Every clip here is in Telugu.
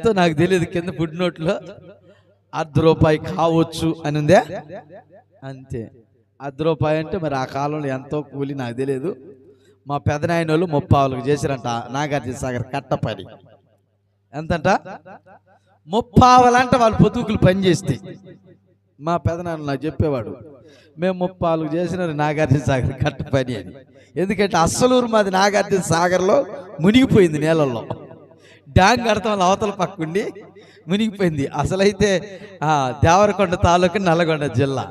ఎంతో నాకు తెలియదు కింద ఫుడ్ నోట్లో. అర్ధ రూపాయి కావచ్చు అని ఉందే? అంతే. అర్ధ రూపాయి అంటే మరి ఆ కాలంలో ఎంతో కూలి నాకు తెలియదు. మా పెదనాయన వాళ్ళు ముప్పావులకు చేశారంట నాగార్జున సాగర్ కట్ట ఎంతంట? ముప్పావలంటే వాళ్ళు పొతుకులు పనిచేస్తే మా పెదనాన్న నాకు చెప్పేవాడు మేము ముప్పావులకు చేసిన నాగార్జున సాగర్ కట్ట పని అని. ఎందుకంటే అస్సలూరు మాది నాగార్జున సాగర్లో మునిగిపోయింది నీళ్ళల్లో డ్యాంగ్ కడతాం అవతల పక్కుండి మునిగిపోయింది. అసలైతే దేవరకొండ తాలూకు నల్లగొండ జిల్లా.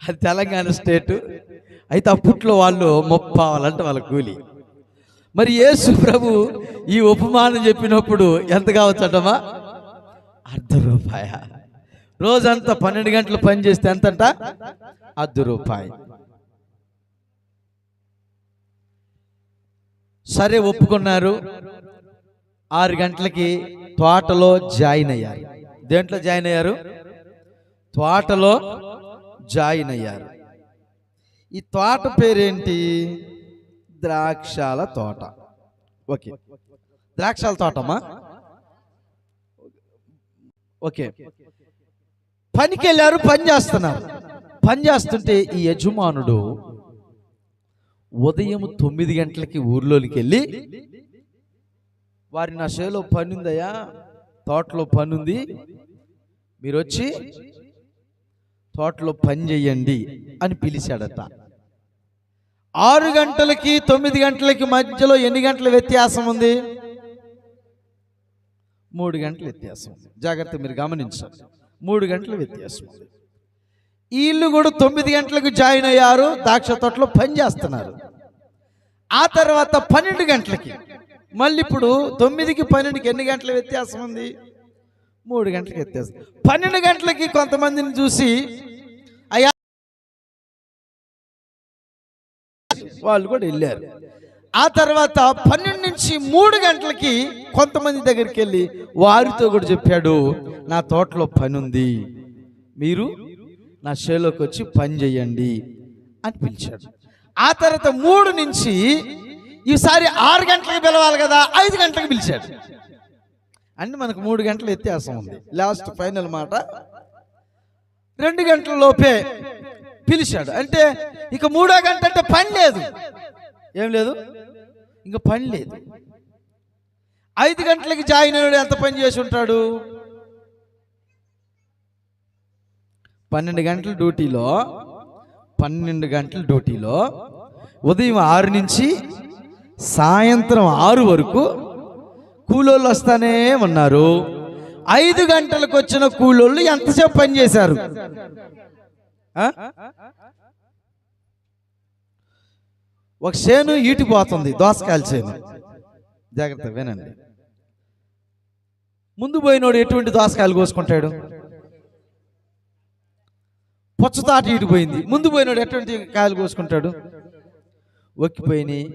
అది తెలంగాణ స్టేటు. అయితే అప్పట్లో వాళ్ళు ముప్పావాలంటే వాళ్ళ కూలి. మరి యేసు ప్రభు ఈ ఉపమానం చెప్పినప్పుడు ఎంత కావచ్చటమా అర్ధ రూపాయ. రోజంతా పన్నెండు గంటలు పని చేస్తే ఎంతంట? అర్ధ రూపాయి. సరే ఒప్పుకున్నారు. ఆరు గంటలకి తోటలో జాయిన్ అయ్యారు. దేంట్లో జాయిన్ అయ్యారు? తోటలో జాయిన్ అయ్యారు. ఈ తోట పేరేంటి? ద్రాక్షాల తోట. ఓకే. ద్రాక్షాల తోటమా ఓకే. పనికి వెళ్ళారు పని చేస్తున్నారు. పని చేస్తుంటే ఈ యజమానుడు ఉదయం తొమ్మిది గంటలకి ఊర్లోకి వెళ్ళి వారి నా చేలో పనుందయ్యా తోటలో పని ఉంది మీరు వచ్చి తోటలో పని చేయండి అని పిలిచాడట. ఆరు గంటలకి తొమ్మిది గంటలకి మధ్యలో ఎన్ని గంటల వ్యత్యాసం ఉంది? మూడు గంటల వ్యత్యాసం ఉంది. జాగ్రత్త మీరు గమనించాలి. మూడు గంటల వ్యత్యాసం ఉంది. వీళ్ళు కూడా తొమ్మిది గంటలకు జాయిన్ అయ్యారు ద్రాక్ష తోటలో పని చేస్తున్నారు. ఆ తర్వాత పన్నెండు గంటలకి మళ్ళీ ఇప్పుడు తొమ్మిదికి పన్నెండుకి ఎన్ని గంటల వ్యత్యాసం ఉంది? మూడు గంటలకు వ్యత్యాసం. పన్నెండు గంటలకి కొంతమందిని చూసి అయ్యా వాళ్ళు కూడా వెళ్ళారు. ఆ తర్వాత పన్నెండు నుంచి మూడు గంటలకి కొంతమంది దగ్గరికి వెళ్ళి వారితో కూడా చెప్పాడు నా తోటలో పని ఉంది. మీరు నా షేలోకి వచ్చి పని చేయండి అని పిలిచాడు. ఆ తర్వాత మూడు నుంచి ఈసారి ఆరు గంటలకు పిలవాలి కదా ఐదు గంటలకు పిలిచాడు. అంటే మనకు మూడు గంటల వ్యత్యాసం ఉంది. లాస్ట్ ఫైనల్ మాట. రెండు గంటల లోపే పిలిచాడు. అంటే ఇక మూడో గంట అంటే పని లేదు. ఏం లేదు? ఇంకా పని లేదు. ఐదు గంటలకి జాయిన్ అయ్యాడు ఎంత పని చేసి ఉంటాడు? పన్నెండు గంటల డ్యూటీలో పన్నెండు గంటల డ్యూటీలో ఉదయం ఆరు నుంచి సాయంత్రం ఆరు వరకు కూలోళ్ళు వస్తానే ఉన్నారు. ఐదు గంటలకు వచ్చిన కూలోళ్ళు ఎంతసేపు పని చేశారు? ఒక చేను ఈటిపోతుంది దోసకాయల చేను. జాగ్రత్త వినండి. ముందు పోయినోడు ఎటువంటి దోసకాయలు కోసుకుంటాడు? పొచ్చతాట ఈటిపోయింది ముందు పోయినోడు ఎటువంటి కాయలు కోసుకుంటాడు? ఒక్కిపోయినాయి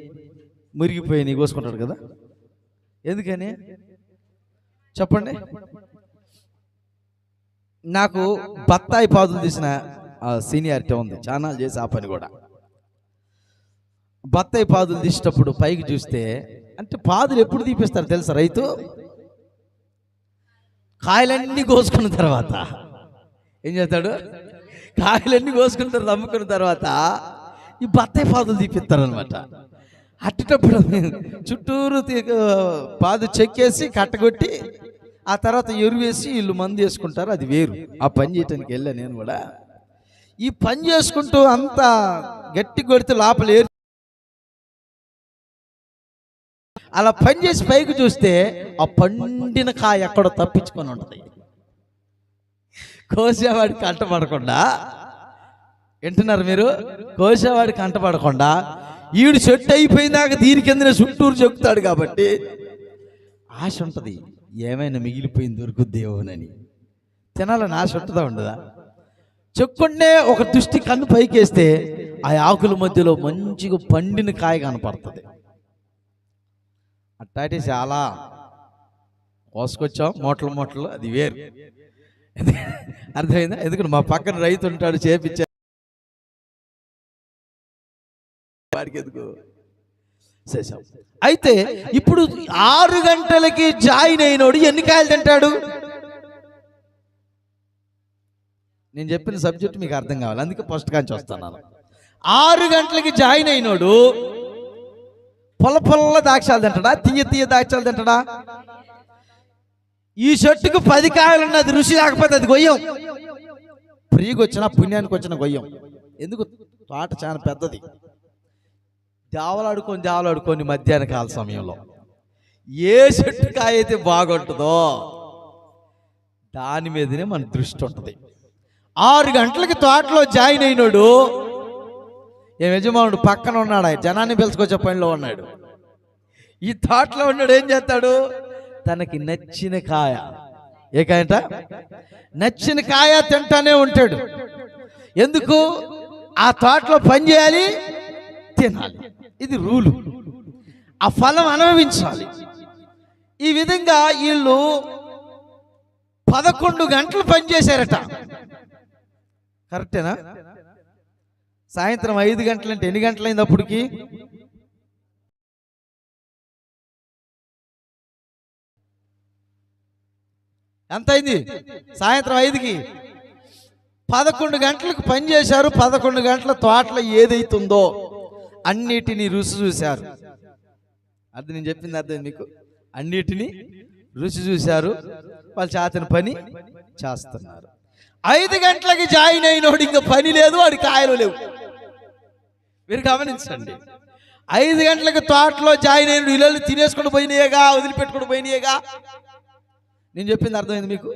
మురిగిపోయినాయి కోసుకుంటాడు కదా? ఎందుకని? చెప్పండి. నాకు బత్తాయి పాదులు తీసిన సీనియారిటీ ఉంది. చాలా చేసి ఆ పని కూడా. బత్తాయి పాదులు తీసేటప్పుడు పైకి చూస్తే అంటే పాదులు ఎప్పుడు తీపిస్తారు తెలుసా రైతు? కాయలన్నీ కోసుకున్న తర్వాత. ఏం చేస్తాడు? కాయలన్నీ కోసుకున్న తర్వాత అమ్ముకున్న తర్వాత ఈ బత్తాయి పాదులు తీపిస్తారు అనమాట అట్టేటప్పుడు చుట్టూరు పాదు చెక్కేసి కట్టగొట్టి ఆ తర్వాత ఎరువేసి వీళ్ళు మందు వేసుకుంటారు అది వేరు. ఆ పని చేయటానికి వెళ్ళా నేను కూడా. ఈ పని చేసుకుంటూ అంత గట్టి కొడితే లోపల ఏరు అలా పని చేసి పైకి చూస్తే ఆ పండిన కాయ ఎక్కడో తప్పించుకొని ఉంటుంది. కోసేవాడికి కంటపడకుండా వింటున్నారు మీరు? కోసేవాడికి కంటపడకుండా ఈడు చెట్టు అయిపోయినాక దీని కిందనే చుట్టూరు చెక్కుతాడు కాబట్టి ఆశ ఉంటుంది. ఏమైనా మిగిలిపోయింది దొరుకుద్దేమోనని తినాలని ఆశ ఉంటుందా ఉండదా? చెక్కుంటే ఒక దృష్టి కన్ను పైకేస్తే ఆ ఆకుల మధ్యలో మంచిగా పండిన కాయ కనపడుతుంది. అట్టాటి చాలా కోసుకొచ్చాం మూటలు మూటలు అది వేరు. అర్థమైందా? ఎందుకంటే మా పక్కన రైతు ఉంటాడు చేపించారు వాడికి ఎందుకు అయితే ఇప్పుడు ఆరు గంటలకి జాయిన్ అయినోడు ఎన్ని కాయలు తింటాడు? నేను చెప్పిన సబ్జెక్ట్ మీకు అర్థం కావాలి. అందుకే ఫస్ట్ కాంచి వస్తాను ఆరు గంటలకి జాయిన్ అయినోడు పొల పొల్ల దాక్షాలు తింటాడా? తీయ తీయ దాక్షాలు తింటాడా? ఈ చెట్టుకు పది కాయలు ఉన్నది రుచి లేకపోతే అది గొయ్యం. ఫ్రీగా వచ్చిన పుణ్యానికి వచ్చిన గొయ్యం. ఎందుకు? తోట చాలా పెద్దది. దేవలాడుకొని దేవలాడుకొని మధ్యాహ్న కాల సమయంలో. ఏ చెట్టు కాయ అయితే బాగుంటుందో దాని మీదనే మన దృష్టి ఉంటుంది. ఆరు గంటలకి తోటలో జాయిన్ అయినాడు ఏం యజమానుడు పక్కన ఉన్నాడు? ఆయన జనాన్ని పిలుచుకొచ్చే పనిలో ఉన్నాడు. ఈ తోటలో ఉన్నాడు ఏం చేస్తాడు? తనకి నచ్చిన కాయ. ఏ నచ్చిన కాయ తింటానే ఉంటాడు. ఎందుకు? ఆ తోటలో పని చేయాలి తినాలి ఇది రూలు. ఆ ఫలం అనుభవించాలి. ఈ విధంగా వీళ్ళు పదకొండు గంటలు పనిచేశారట. కరెక్టేనా? సాయంత్రం ఐదు గంటలంటే ఎన్ని గంటలైంది అప్పటికి? ఎంత అయింది సాయంత్రం ఐదుకి. పదకొండు గంటలకు పని చేశారు పదకొండు గంటల తోటలో ఏదైతుందో. అన్నిటినీ రుచి చూశారు. అది నేను చెప్పింది అర్థం మీకు? అన్నిటినీ రుచి చూశారు. వాళ్ళు చేతన పని చేస్తున్నారు. ఐదు గంటలకి జాయిన్ అయినోడు ఇంకా పని లేదు వాడి కాయలు లేవు. మీరు గమనించండి. ఐదు గంటలకు తోటలో జాయిన్ అయిన ఇళ్ళు తినేసుకుని పోయినాయేగా వదిలిపెట్టుకుని పోయినాయేగా? నేను చెప్పింది అర్థమైంది మీకు?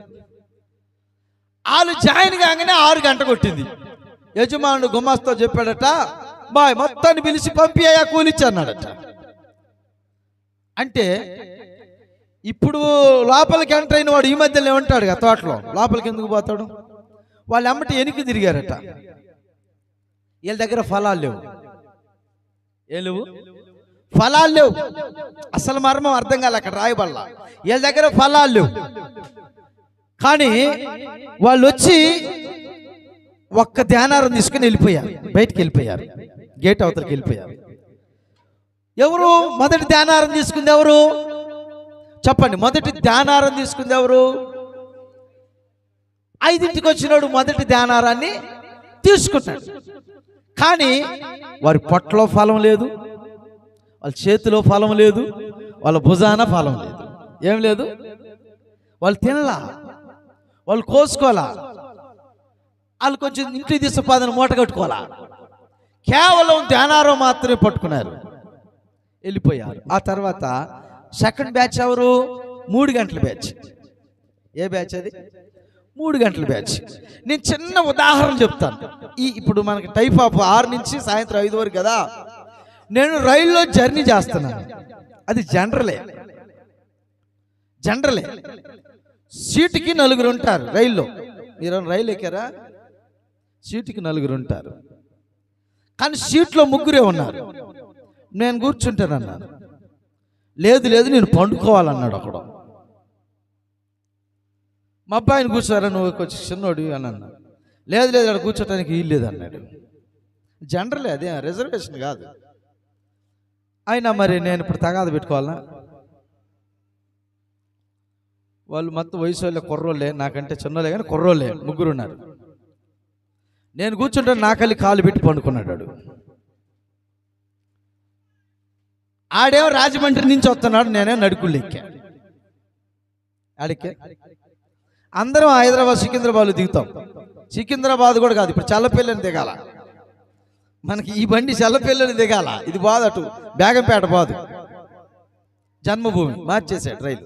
వాళ్ళు జాయిన్ కాగానే ఆరు గంట కొట్టింది. యజమానుడు గుమాస్తో చెప్పాడట బాయ్ మొత్తాన్ని పిలిచి పంపి అయ్యా కూలిచ్చి అన్నాడట. అంటే ఇప్పుడు లోపలికి ఎంటర్ అయిన వాడు ఈ మధ్యలో ఉంటాడు కదా తోటలో? లోపలికి ఎందుకు పోతాడు? వాళ్ళు అమ్మటి వెనక్కి తిరిగారట. వీళ్ళ దగ్గర ఫలాలు లేవు. ఏం లేవు? ఫలాలు లేవు. అసలు మర్మం అర్థం కాలే అక్కడ రాయబల్లా. వీళ్ళ దగ్గర ఫలాలు లేవు. కానీ వాళ్ళు వచ్చి ఒక్క ధ్యానారం తీసుకుని వెళ్ళిపోయారు. బయటికి వెళ్ళిపోయారు. గేట్ అవతలకి వెళ్ళిపోయారు. ఎవరు? మొదటి ధ్యానారం తీసుకుంది ఎవరు? చెప్పండి మొదటి ధ్యానారం తీసుకుంది ఎవరు? ఐదింటికి వచ్చినోడు మొదటి ధ్యానారాన్ని తీసుకున్నాడు. కానీ వారి పొట్టలో ఫలం లేదు వాళ్ళ చేతిలో ఫలం లేదు వాళ్ళ భుజాన ఫలం లేదు. ఏం లేదు? వాళ్ళు తినలా వాళ్ళు కోసుకోవాలా? వాళ్ళు కొంచెం ఇంటికి తీసుకుపోదని మూట కట్టుకోవాలా? కేవలం ధ్యానారం మాత్రమే పట్టుకున్నారు. వెళ్ళిపోయారు. ఆ తర్వాత సెకండ్ బ్యాచ్ ఎవరు? మూడు గంటల బ్యాచ్ ఏ బ్యాచ్ అది? మూడు గంటల బ్యాచ్ నేను చిన్న ఉదాహరణ చెప్తాను. ఈ ఇప్పుడు మనకి టైప్ ఆఫ్ ఆరు నుంచి సాయంత్రం ఐదు వరకు కదా? నేను రైల్లో జర్నీ చేస్తున్నాను. అది జనరలే. జనరలే. సీటుకి నలుగురు ఉంటారు రైల్లో. మీరు రైలు ఎక్కారా? సీటుకి నలుగురు ఉంటారు. కానీ సీట్లో ముగ్గురే ఉన్నారు. నేను కూర్చుంటానన్నాను లేదు లేదు నేను పండుకోవాలన్నాడు అక్కడ. మా అబ్బాయిని కూర్చోరా నువ్వు కొంచెం చిన్నోడు అని అన్నా లేదు లేదు అక్కడ కూర్చోటానికి వీలు లేదు అన్నాడు. జనరలే అదే రిజర్వేషన్ కాదు. అయినా మరి నేను ఇప్పుడు తగాద పెట్టుకోవాలా? వాళ్ళు మొత్తం వయసు వాళ్ళే కుర్రోళ్ళే నాకంటే చిన్నోళ్ళే కానీ కుర్రోళ్ళే ముగ్గురు ఉన్నారు నేను కూర్చుంటే నాకల్లి కాలు పెట్టి పండుకున్నాడు వాడు. ఆడేమో రాజమండ్రి నుంచి వస్తున్నాడు నేనే నడుకుళ్ళు ఎక్కా ఆడికే అందరం హైదరాబాద్ సికింద్రాబాద్లో దిగుతాం. సికింద్రాబాద్ కూడా కాదు ఇప్పుడు చల్లపిల్లని దిగాల. మనకి ఈ బండి చల్లపిల్లని దిగాల. ఇది బాదు అటు బేగంపేట బాదు. జన్మభూమి మార్చేసాడు రైలు.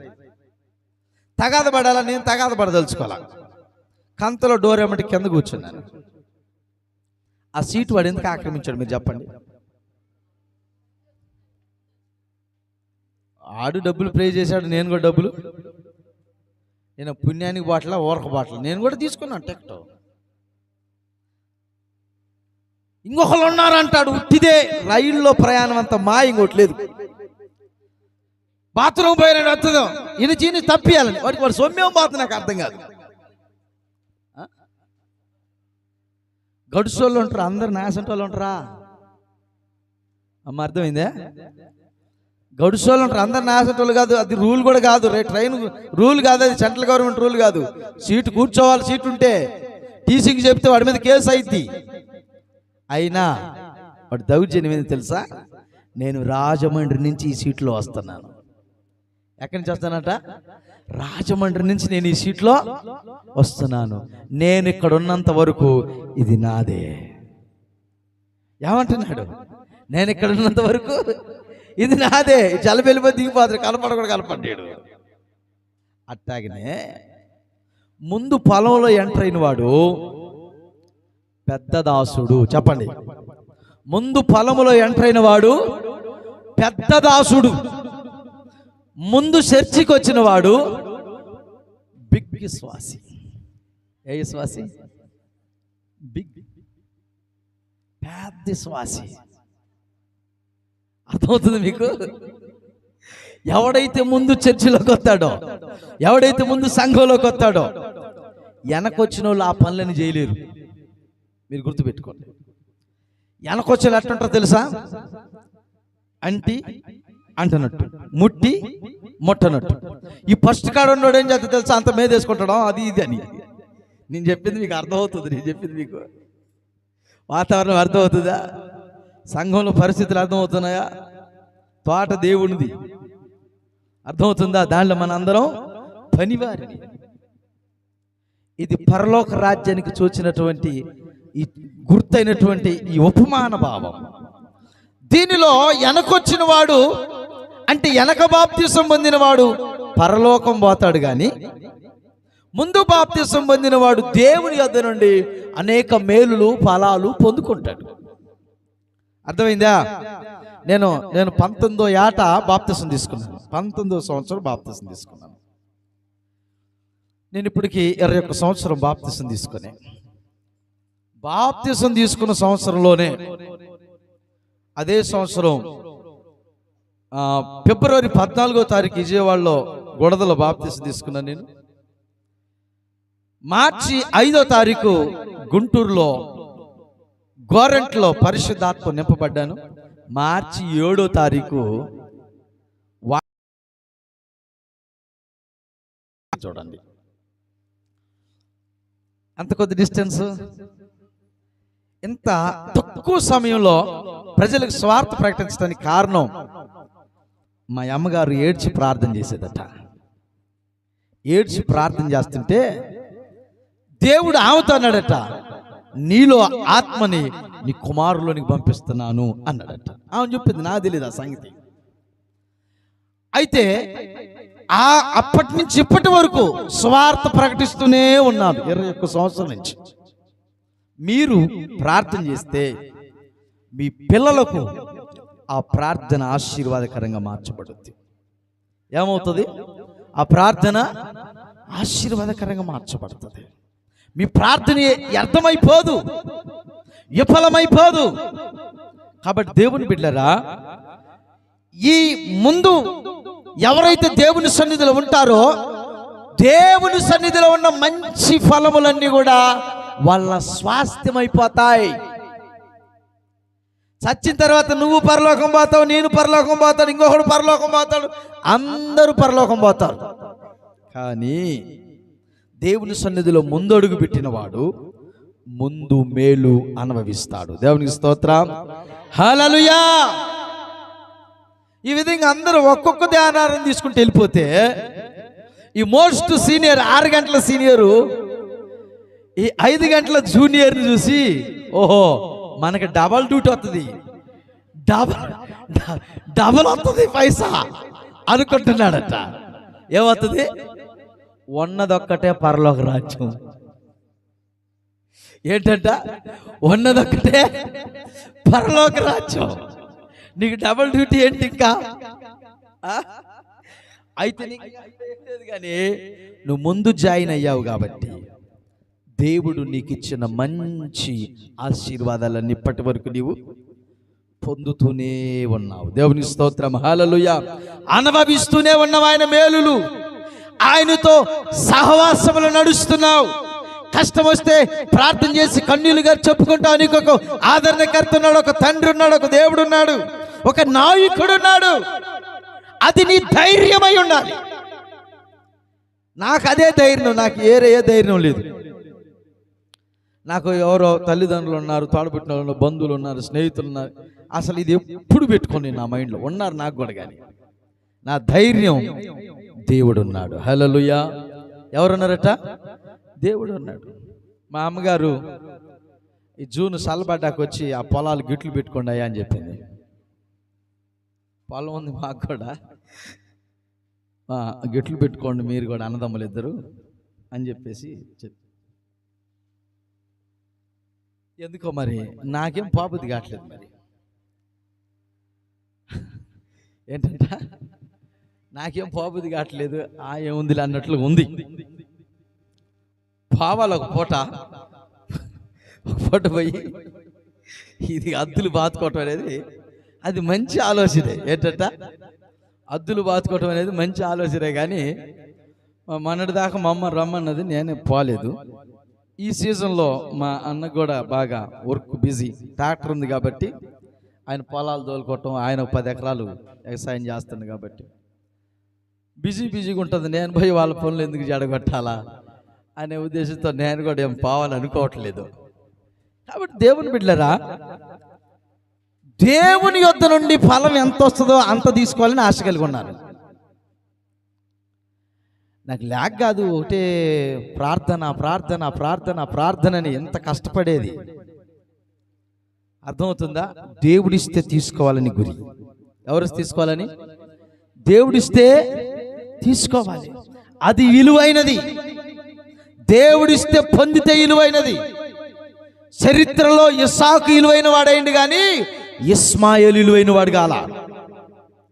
తగాద పడాలా? నేను తగాద పడదలుచుకోవాలా? కంతలో డోర్ ఏమంటే కింద కూర్చున్నాను. ఆ సీటు వాడు ఎందుకు ఆక్రమించాడు మీరు చెప్పండి? ఆడు డబ్బులు ప్రే చేశాడు నేను కూడా డబ్బులు. నేను పుణ్యానికి బాటల ఊరక బాటల. నేను కూడా తీసుకున్నాను టెక్ట్. ఇంకొకరు ఉన్నారంటాడు ఉట్టిదే. రైల్లో ప్రయాణం అంత మా ఇంకోట్లేదు బాత్రూమ్ పోయిన వస్తుందో ఈయన చీని తప్పియాలని. వాడికి వాడు సొమ్మేం బాత్ నాకు అర్థం కాదు. గడుసోళ్ళు ఉంటారు? అందరు నాసంటి వాళ్ళు ఉంటారా? అమ్మ అర్థమైందే? గడుసోళ్ళు ఉంటారు? అందరు నాసేటోళ్ళు కాదు. అది రూల్ కూడా కాదు. రే ట్రైన్ రూల్ కాదు. అది సెంట్రల్ గవర్నమెంట్ రూల్ కాదు. సీటు కూర్చోవాలి సీటు ఉంటే. టీసీకి చెప్తే వాడి మీద కేసు అయింది అయినా వాడు దౌర్జన్యం ఏంది తెలుసా? నేను రాజమండ్రి నుంచి ఈ సీట్లో వస్తున్నాను. ఎక్కడి నుంచి వస్తానట? రాజమండ్రి నుంచి నేను ఈ సీట్లో వస్తున్నాను. నేను ఇక్కడ ఉన్నంత వరకు ఇది నాదే. ఏమంటున్నాడు? నేను ఇక్కడ ఉన్నంత వరకు ఇది నాదే. జల వెళ్ళిపోయి దిగిపోతాడు కలపడ కూడా కలపడ్డాడు అట్టాగనే ముందు పొలంలో ఎంటర్ అయిన వాడు పెద్ద దాసుడు. చెప్పండి. ముందు పొలంలో ఎంటర్ అయిన వాడు పెద్ద దాసుడు. ముందు చర్చికి వచ్చిన వాడు బిగ్ విశ్వాసి. ఏ విశ్వాసి? బిగ్ పెద్ద విశ్వాసి. అర్థమవుతుంది మీకు? ఎవడైతే ముందు చర్చిలోకి వస్తాడో ఎవడైతే ముందు సంఘంలోకి వస్తాడో వెనకొచ్చిన వాళ్ళు ఆ పనులని చేయలేరు. మీరు గుర్తుపెట్టుకోండి. వెనకొచ్చిన వాళ్ళు తెలుసా? అంటి అంటనట్టు ముట్టి ముట్టనట్టు. ఈ ఫస్ట్ కాడ ఉన్నాడు ఏం చేస్తా తెలుసా? అంత మీద వేసుకుంటాడు? అది ఇది అని. నేను చెప్పింది మీకు అర్థమవుతుంది నేను చెప్పింది మీకు. వాతావరణం అర్థమవుతుందా? సంఘంలో పరిస్థితులు అర్థమవుతున్నాయా? తోట దేవునిది. అర్థమవుతుందా? దాంట్లో మన అందరం పనివారి. ఇది పరలోక రాజ్యానికి చూచినటువంటి ఈ గుర్తైనటువంటి ఈ ఉపమాన భావం. దీనిలో వెనకొచ్చిన వాడు అంటే వెనక బాప్తిసం పొందినవాడు పరలోకం పోతాడు కానీ ముందు బాప్తిసం పొందినవాడు దేవుని యొద్ద నుండి అనేక మేలులు ఫలాలు పొందుకుంటాడు. అర్థమైందా? నేను నేను పంతొమ్మిదో ఏట బాప్తిసం తీసుకున్నాను. పంతొమ్మిదో సంవత్సరం బాప్తిసం తీసుకున్నాను. నేను ఇప్పటికి ఇరవై ఒక్క సంవత్సరం బాప్తిసం తీసుకుని బాప్తిసం తీసుకున్న సంవత్సరంలోనే అదే సంవత్సరం ఫిబ్రవరి పద్నాలుగో తారీఖు విజయవాడలో గొడదలో బాప్తీసు తీసుకున్నాను నేను. మార్చి ఐదో తారీఖు గుంటూరులో గోరంట్లో పరిశుద్ధాత్మ నింపబడ్డాను. మార్చి ఏడో తారీఖు వా- చూడండి. అంత కొద్ది డిస్టెన్స్? ఇంత తక్కువ సమయంలో ప్రజలకు స్వార్థ ప్రకటించడానికి కారణం మా అమ్మగారు ఏడ్చి ప్రార్థన చేసేదట. ఏడ్చి ప్రార్థన చేస్తుంటే దేవుడు ఆమెతన్నాడట నీలో ఆత్మని నీ కుమారులోనికి పంపిస్తున్నాను అన్నాడట. ఆమె చెప్పింది నాకు తెలియదు ఆ సంగతి. అయితే ఆ అప్పటి నుంచి ఇప్పటి వరకు స్వార్థ ప్రకటిస్తూనే ఉన్నాను ఇరవై ఒక్క సంవత్సరం నుంచి. మీరు ప్రార్థన చేస్తే మీ పిల్లలకు ఆ ప్రార్థన ఆశీర్వాదకరంగా మార్చబడుద్ది. ఏమవుతుంది? ఆ ప్రార్థన ఆశీర్వాదకరంగా మార్చబడుతుంది. మీ ప్రార్థన వ్యర్థమైపోదు. విఫలమైపోదు. కాబట్టి దేవుని బిడ్డరా ఈ ముందు ఎవరైతే దేవుని సన్నిధిలో ఉంటారో దేవుని సన్నిధిలో ఉన్న మంచి ఫలములన్నీ కూడా వాళ్ళ స్వాస్థ్యమైపోతాయి. చచ్చిన తర్వాత నువ్వు పరలోకం పోతావు నేను పరలోకం పోతాడు ఇంకొకడు పరలోకం పోతాడు అందరూ పరలోకం పోతారు. కానీ దేవుని సన్నిధిలో ముందడుగు పెట్టినవాడు ముందు మేలు అనుభవిస్తాడు. దేవునికి స్తోత్రం. హలలుయా ఈ విధంగా అందరూ ఒక్కొక్క ధ్యానారం తీసుకుంటూ వెళ్ళిపోతే ఈ మోస్ట్ సీనియర్ ఆరు గంటల సీనియరు ఈ ఐదు గంటల జూనియర్ని చూసి ఓహో మనకి డబల్ డ్యూటీ వస్తుంది డబల్ డబల్ వస్తుంది పైసా అనుకుంటున్నాడట. ఏమవుతుంది ఉన్నదొక్కటే పరలోక రాజ్యం. ఏంటంట? ఉన్నదొక్కటే పరలోక రాజ్యం. నీకు డబల్ డ్యూటీ ఏంటి ఇంకా? అయితే నీకు అయితే కానీ నువ్వు ముందు జాయిన్ అయ్యావు కాబట్టి దేవుడు నీకు ఇచ్చిన మంచి ఆశీర్వాదాలన్నీ ఇప్పటి వరకు నీవు పొందుతూనే ఉన్నావు. దేవుని స్తోత్రం. హాలలుయ అనుభవిస్తూనే ఉన్నావు ఆయన మేలులు. ఆయనతో సహవాసములు నడుస్తున్నావు. కష్టం వస్తే ప్రార్థన చేసి కన్నీలుగా చెప్పుకుంటావు నీకు ఒక ఆదరణకర్త ఉన్నాడు ఒక తండ్రి ఉన్నాడు ఒక దేవుడు ఉన్నాడు ఒక నాయకుడు ఉన్నాడు అది నీ ధైర్యమై ఉండాలి. నాకు అదే ధైర్యం నాకు ఏరే ఏ ధైర్యం లేదు. నాకు ఎవరో తల్లిదండ్రులు ఉన్నారు తోడబుట్టిన వాళ్ళు బంధువులు ఉన్నారు స్నేహితులు ఉన్నారు. అసలు ఇది ఎప్పుడు పెట్టుకొని నా మైండ్లో? ఉన్నారు నాకు కూడా కానీ నా ధైర్యం దేవుడు ఉన్నాడు హలలుయా ఎవరున్నారట? దేవుడు ఉన్నాడు మా అమ్మగారు ఈ జూన్ సల్లబడ్డాకు వచ్చి ఆ పొలాలు గిట్లు పెట్టుకోండి అయ్యా అని చెప్పింది. పొలం ఉంది మాకు కూడా. గిట్లు పెట్టుకోండి మీరు కూడా అన్నదమ్ములు ఇద్దరు అని చెప్పేసి చెప్పి ఎందుకో మరి? నాకేం పాపది కావట్లేదు మరి. ఏంటంట నాకేం పాపది కావట్లేదు ఆ ఏముంది అన్నట్లు ఉంది. పావాలి ఒక పూట ఒక పూట పోయి ఇది అద్దులు బాతుకోవటం అనేది అది మంచి ఆలోచనే. ఏంటంట? అద్దులు బాతుకోవటం అనేది మంచి ఆలోచనే కానీ మా మొన్నటి దాకా మా అమ్మ రమ్మన్నది నేనే పోలేదు. ఈ సీజన్లో మా అన్న కూడా బాగా వర్క్ బిజీ ట్రాక్టర్ ఉంది కాబట్టి ఆయన పొలాలు తోలుకోవటం ఆయన పది ఎకరాలు వ్యవసాయం చేస్తుంది కాబట్టి. బిజీ బిజీగా ఉంటుంది నేను పోయి వాళ్ళ పనులు ఎందుకు జడగొట్టాలా అనే ఉద్దేశంతో నేను కూడా ఏం పోవాలనుకోవట్లేదు కాబట్టి దేవుని బిడ్డరా దేవుని యొద్ద నుండి ఫలం ఎంత వస్తుందో అంత తీసుకోవాలని ఆశ కలిగి ఉన్నాను నాకు ల్యాగ్ కాదు ఒకటే ప్రార్థన ప్రార్థన ప్రార్థన ప్రార్థన అని ఎంత కష్టపడేది. అర్థమవుతుందా? దేవుడిస్తే తీసుకోవాలని గురి. ఎవరు తీసుకోవాలని? దేవుడిస్తే తీసుకోవాలి. అది విలువైనది. దేవుడిస్తే పొందితే విలువైనది. చరిత్రలో ఇసాకు విలువైన వాడైంది కానీ ఇస్మాయిల్ విలువైన వాడు కాల.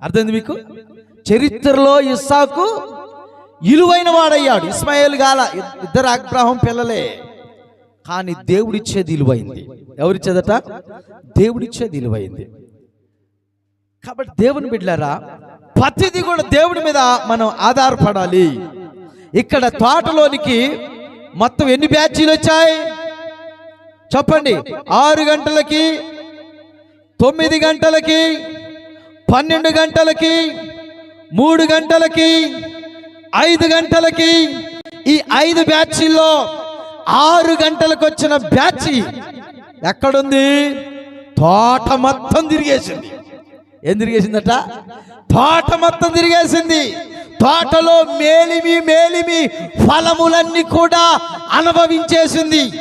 అర్థమైంది మీకు? చరిత్రలో ఇస్సాకు విలువైన వాడయ్యాడు. ఇస్మాయిల్ గాల ఇద్దరు అగ్రహం పిల్లలే. కానీ దేవుడిచ్చేది విలువైంది ఎవరిచ్చేదట? దేవుడిచ్చేది ఇలువైంది. కాబట్టి దేవుని బిడ్డలారా ప్రతిది కూడా దేవుడి మీద మనం ఆధారపడాలి. ఇక్కడ తోటలోనికి మొత్తం ఎన్ని బ్యాచీలు వచ్చాయి? చెప్పండి. ఆరు గంటలకి తొమ్మిది గంటలకి పన్నెండు గంటలకి మూడు గంటలకి ఐదు గంటలకి ఈ ఐదు బ్యాచీల్లో ఆరు గంటలకు వచ్చిన బ్యాచ్ ఎక్కడుంది? తోట మొత్తం తిరిగేసింది. ఏం తిరిగేసిందట? తోట మొత్తం తిరిగేసింది. తోటలో మేలిమి మేలిమి ఫలములన్నీ కూడా అనుభవించేసింది.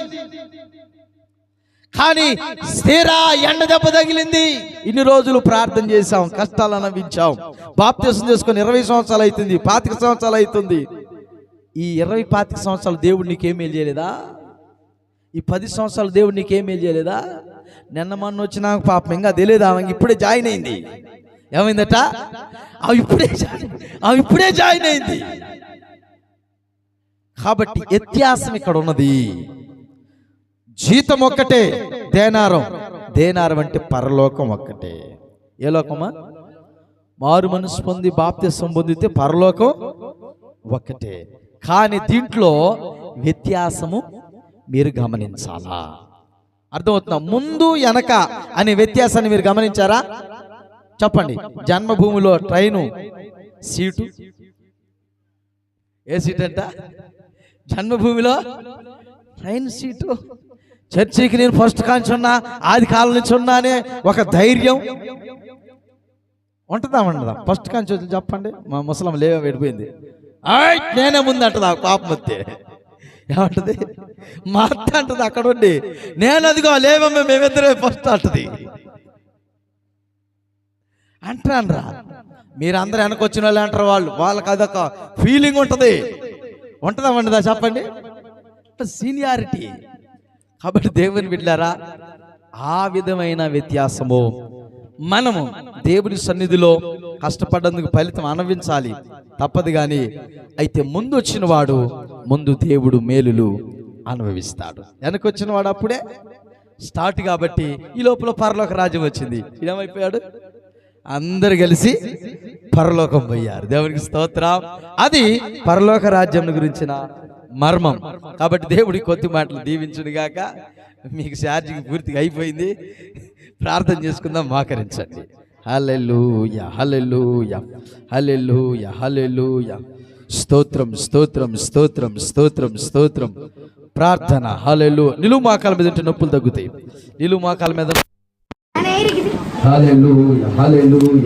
కానీ స్థిరా ఎండ దెబ్బ తగిలింది. ఇన్ని రోజులు ప్రార్థన చేశాం కష్టాలు అనుభవించాం. బాప్తీసం చేసుకుని ఇరవై సంవత్సరాలు అవుతుంది పాతిక సంవత్సరాలు అవుతుంది ఈ ఇరవై పాతిక సంవత్సరాలు దేవుడు నీకేం మేలు చేయలేదా? ఈ పది సంవత్సరాలు దేవుడు నీకేం మేలు చేయలేదా? నిన్న మొన్న వచ్చిన పాపం ఇంకా తెలియదు ఆమె ఇప్పుడే జాయిన్ అయింది. ఏమైందట? అవి ఇప్పుడే జాయిన్ ఇప్పుడే జాయిన్ అయింది. కాబట్టి వ్యత్యాసం ఇక్కడ ఉన్నది. జీతం ఒక్కటే దేనారం. దేనారం అంటే పరలోకం ఒక్కటే ఏ లోకమా? మారు మనసు పొంది బాప్తిసం పొందితే పరలోకం ఒక్కటే. కానీ దీంట్లో వ్యత్యాసము మీరు గమనించాలా? అర్థమవుతుందా? ముందు వెనక అనే వ్యత్యాసాన్ని మీరు గమనించారా? చెప్పండి. జన్మభూమిలో ట్రైను సీటు. ఏ సీట్ అంట జన్మభూమిలో ట్రైన్ సీటు. చర్చికి నేను ఫస్ట్ కాంచి ఉన్నా ఆది కాలం నుంచి ఉన్నానే ఒక ధైర్యం. ఉంటుందా ఉండదా? ఫస్ట్ కాంచి వచ్చి చెప్పండి. మా ముసలం లేవే వెళ్ళిపోయింది ఆయ్ నేనే ముందు అంటదా పాపం వస్తే. ఏమంటది? మా అత్త అంటది అక్కడ ఉండి నేను అదిగో లేవమ్మ మేమిద్దరే ఫస్ట్ అంటది. అంటారా మీరందరూ వెనకొచ్చిన వాళ్ళు అంటారు వాళ్ళు. వాళ్ళకి అదొక ఫీలింగ్ ఉంటుంది. ఉంటుందా ఉండదా చెప్పండి? సీనియారిటీ. కాబట్టి దేవుని బిడ్డారా ఆ విధమైన వ్యత్యాసము మనము దేవుని సన్నిధిలో కష్టపడ్డందుకు ఫలితం అనుభవించాలి. తప్పదు కానీ అయితే ముందు వచ్చిన వాడు ముందు దేవుడు మేలులు అనుభవిస్తాడు. వెనకొచ్చిన వాడు అప్పుడే స్టార్ట్ కాబట్టి ఈ లోపల పరలోక రాజ్యం వచ్చింది. ఏమైపోయాడు అందరు కలిసి పరలోకం పోయారు. దేవునికి స్తోత్రం. అది పరలోక రాజ్యం గురించిన మర్మం. కాబట్టి దేవుడి కొద్ది మాటలు దీవించుడు గాక. మీకు ఛార్జింగ్ పూర్తిగా అయిపోయింది. ప్రార్థన చేసుకుందాం మోకరించండి హల్లెలూయ హల్లెలూయ హల్లెలూయ హల్లెలూయ. స్తోత్రం స్తోత్రం స్తోత్రం స్తోత్రం స్తోత్రం. ప్రార్థన హలెల్లు నిలువు మోకాల మీద ఉంటే నొప్పులు తగ్గుతాయి. నిలువు మోకాల మీద హల్లెలూయ హల్లెలూయ.